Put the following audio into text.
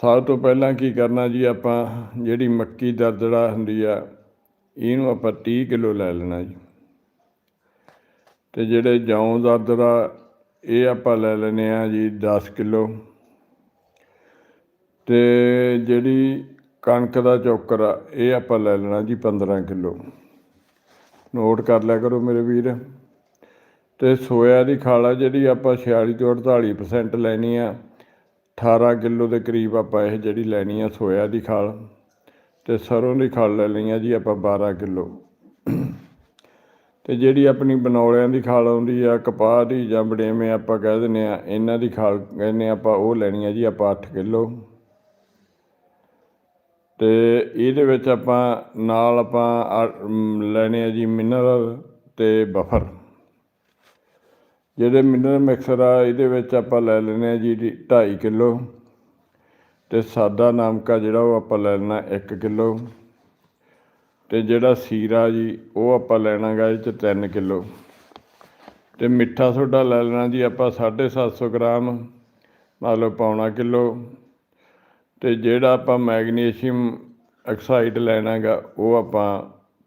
ਸਭ ਤੋਂ ਪਹਿਲਾਂ ਕੀ ਕਰਨਾ ਜੀ, ਆਪਾਂ ਜਿਹੜੀ ਮੱਕੀ ਦਰਦੜਾ ਹੁੰਦੀ ਆ, ਇਹਨੂੰ ਆਪਾਂ 30 ਕਿਲੋ ਲੈ ਲੈਣਾ ਜੀ। ਤੇ ਜਿਹੜੇ ਜੌਂ ਦਰਦੜਾ ਇਹ ਆਪਾਂ ਲੈ ਲੈਣੇ ਆ ਜੀ 10 ਕਿਲੋ। ਤੇ ਜਿਹੜੀ ਕਣਕ ਦਾ ਚੌਕਰ ਆ, ਇਹ ਆਪਾਂ ਲੈ ਲੈਣਾ ਜੀ 15 ਕਿਲੋ। ਨੋਟ ਕਰ ਲਿਆ ਕਰੋ ਮੇਰੇ ਵੀਰ। ਤੇ ਸੋਇਆ ਦੀ ਖਾਲ ਆ ਜਿਹੜੀ ਆਪਾਂ 46 ਤੋਂ 48% ਲੈਣੀ ਆ। 18 ਕਿਲੋ ਦੇ ਕਰੀਬ ਆਪਾਂ ਇਹ ਜਿਹੜੀ ਲੈਣੀ ਆ ਸੋਇਆ ਦੀ ਖਾਲ ਤੇ ਸਰੋਂ ਦੀ ਖਾਲ ਲੈ ਲਈ ਆ ਜੀ ਆਪਾਂ 12 ਕਿਲੋ। ਤੇ ਜਿਹੜੀ ਆਪਣੀ ਬਨੌਲਿਆਂ ਦੀ ਖਾਲ ਆਉਂਦੀ ਆ, ਕਪਾਹ ਦੀ ਜਾਂ ਬੜੇਵੇਂ ਆਪਾਂ ਕਹਿ ਦਿੰਦੇ ਆ, ਇਹਨਾਂ ਦੀ ਖਾਲ ਕਹਿੰਦੇ ਆਪਾਂ ਉਹ ਲੈਣੀ ਆ ਜੀ ਆਪਾਂ 8 ਕਿਲੋ। ਤੇ ਇਹਦੇ ਵਿੱਚ ਆਪਾਂ ਨਾਲ ਆਪਾਂ ਲੈਣੇ ਆ ਜੀ ਮਿਨਰਲ ਤੇ ਬਫਰ। ਜਿਹੜੇ ਮਿਨਰਲ ਮਿਕਸਰ ਆ, ਇਹਦੇ ਵਿੱਚ ਆਪਾਂ ਲੈ ਲੈਣੇ ਆ ਜੀ 2.5 ਕਿਲੋ ਤੇ ਸਾਦਾ ਨਮਕਾ ਜਿਹੜਾ ਉਹ ਆਪਾਂ ਲੈ ਲੈਣਾ 1 ਕਿਲੋ ਤੇ ਜਿਹੜਾ ਸੀਰਾ ਜੀ, ਉਹ ਆਪਾਂ ਲੈਣਾ ਗਾ ਇਹ ਚ 3 ਕਿਲੋ ਤੇ ਮਿੱਠਾ ਸੋਡਾ ਲੈ ਲੈਣਾ ਜੀ ਆਪਾਂ 750 ਗ੍ਰਾਮ ਮਤਲਬ ਪੌਣਾ ਕਿਲੋ ਤੇ ਜਿਹੜਾ ਆਪਾਂ ਮੈਗਨੀਸ਼ੀਅਮ ਆਕਸਾਈਡ ਲੈਣਾ ਗਾ ਉਹ ਆਪਾਂ